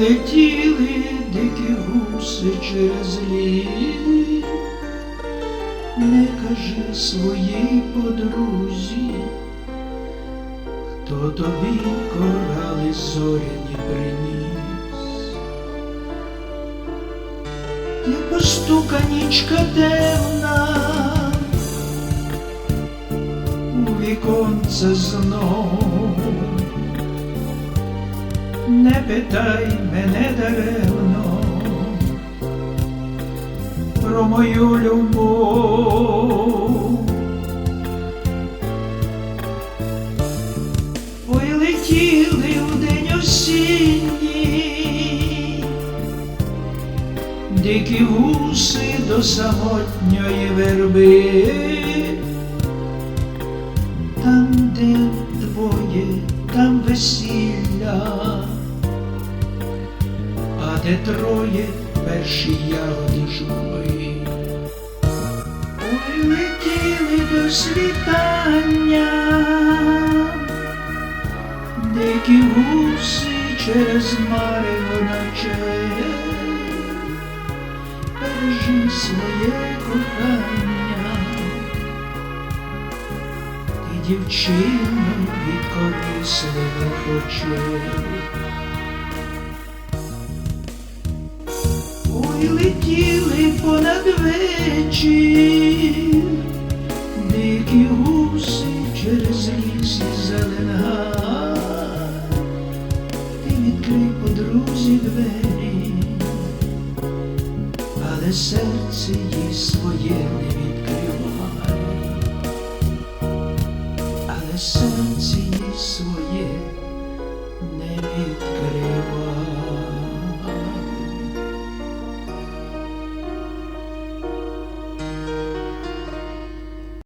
Летіли дикі гуси через ліс, не кажи своїй подрузі, хто тобі корали зоряні приніс. Як постука нічка темна, у віконце знов. Не питай мене даремно. Про мою любов. Ой, летіли у день осінній, дикі гуси до самотньої верби, там, де двоє, там весілля де троє перші ягоди журби. Ой, летіли до світання, дикі гуси через марево наче, бережи своє кохання, ти дівчину від корисливих очей. Ой, летіли понад вечір, дикі гуси через ліс і зелен гай. Ти відкрий подрузі двері, але серце їй своє